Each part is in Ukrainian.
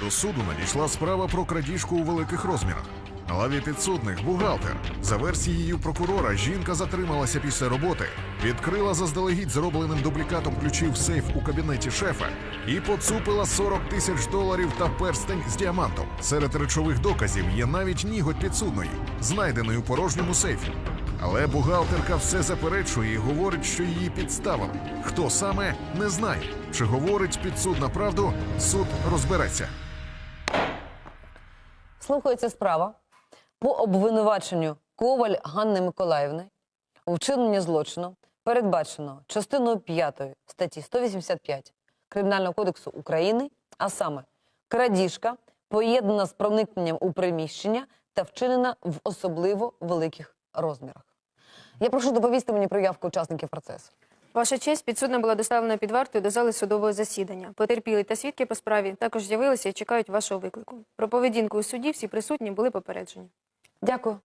До суду надійшла справа про крадіжку у великих розмірах. На лаві підсудних бухгалтер. За версією прокурора, жінка затрималася після роботи, відкрила заздалегідь зробленим дублікатом ключів сейф у кабінеті шефа і поцупила 40 тисяч доларів та перстень з діамантом. Серед речових доказів є навіть ніготь підсудної, знайдений у порожньому сейфі. Але бухгалтерка все заперечує і говорить, що її підставили. Хто саме не знає. Чи говорить підсудна правду, суд розбереться. Слухається справа по обвинуваченню Коваль Ганни Миколаївни у вчиненні злочину, передбачено частиною 5 статті 185 Кримінального кодексу України, а саме крадіжка, поєднана з проникненням у приміщення та вчинена в особливо великих розмірах. Я прошу доповісти мені про явку учасників процесу. Ваша честь, підсудна була доставлена під вартою до зали судового засідання. Потерпілі та свідки по справі також з'явилися і чекають вашого виклику. Про поведінку у суді всі присутні були попереджені. Дякую.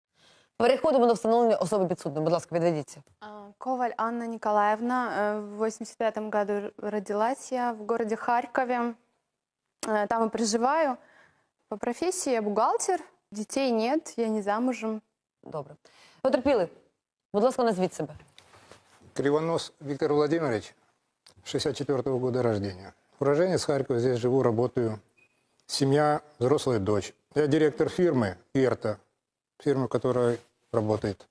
Переходимо до встановлення особи підсудної. Будь ласка, відведіться. Коваль Анна Николаевна, э, в 85 году родилась я в городе Харькове. Э, Там и проживаю. По профессии я бухгалтер, детей нет, я не замужем. Добре. Потерпіли. Будь ласка, назвіть себе. Кривонос Виктор Владимирович, 64 -го года рождения. Уроженец Харькова, здесь живу, работаю. Семья, взрослая дочь. Я директор фирмы Ирта, фирмы, которая работает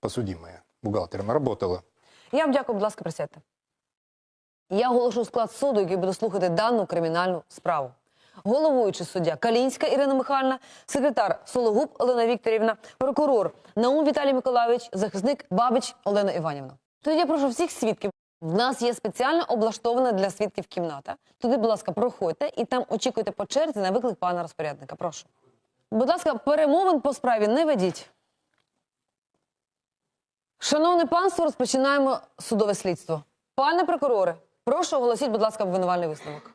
подсудимая, бухгалтером, работала. Я вам дякую, будь ласка, присядьте. Я оголошу склад суду, який буде слухати дану кримінальну справу. Головуючий суддя Калінська Ірина Михайлівна, секретар Сологуб Олена Вікторівна, прокурор Наум Віталій Миколайович, захисник Бабич Олена Іванівна. Тоді я прошу всіх свідків. В нас є спеціально облаштована для свідків кімната. Туди, будь ласка, проходьте і там очікуйте по черзі на виклик пана розпорядника. Прошу. Будь ласка, перемовин по справі не ведіть. Шановне панство, розпочинаємо судове слідство. Пане прокуроре, прошу оголосіть, будь ласка, обвинувальний висновок.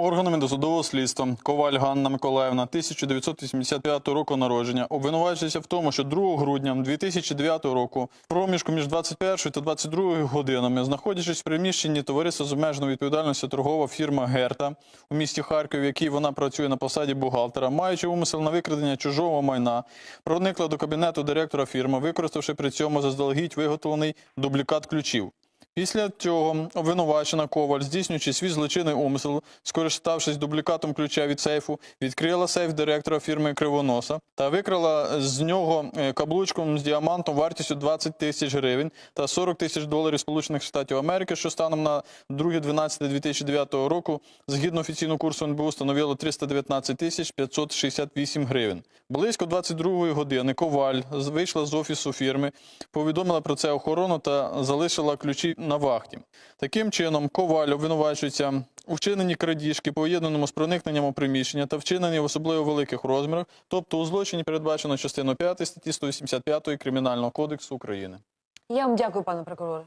Органами досудового слідства Коваль Ганна Миколаївна 1985 року народження обвинувачується в тому, що 2 грудня 2009 року проміжку між 21 та 22 годинами, знаходячись в приміщенні товариства з обмеженою відповідальністю торгова фірма Герта у місті Харків, в якій вона працює на посаді бухгалтера, маючи умисел на викрадення чужого майна, проникла до кабінету директора фірми, використавши при цьому заздалегідь виготовлений дублікат ключів. Після цього обвинувачена Коваль, здійснюючи свій злочинний умисел, скориставшись дублікатом ключа від сейфу, відкрила сейф директора фірми Кривоноса та викрала з нього е, каблучком з діамантом вартістю 20 тисяч гривень та 40 тисяч доларів Сполучених Штатів Америки, що станом на 2.12.2009 року, згідно офіційного курсу НБУ, становило 319 тисяч 568 гривень. Близько 22 години Коваль вийшла з офісу фірми, повідомила про це охорону та залишила ключі на вахті. Таким чином, Коваль обвинувачується у вчиненні крадіжки, поєднаному з проникненням у приміщення та вчиненні в особливо великих розмірах, тобто у злочині передбачено частину 5 статті 185 Кримінального кодексу України. Я вам дякую, пане прокуроре.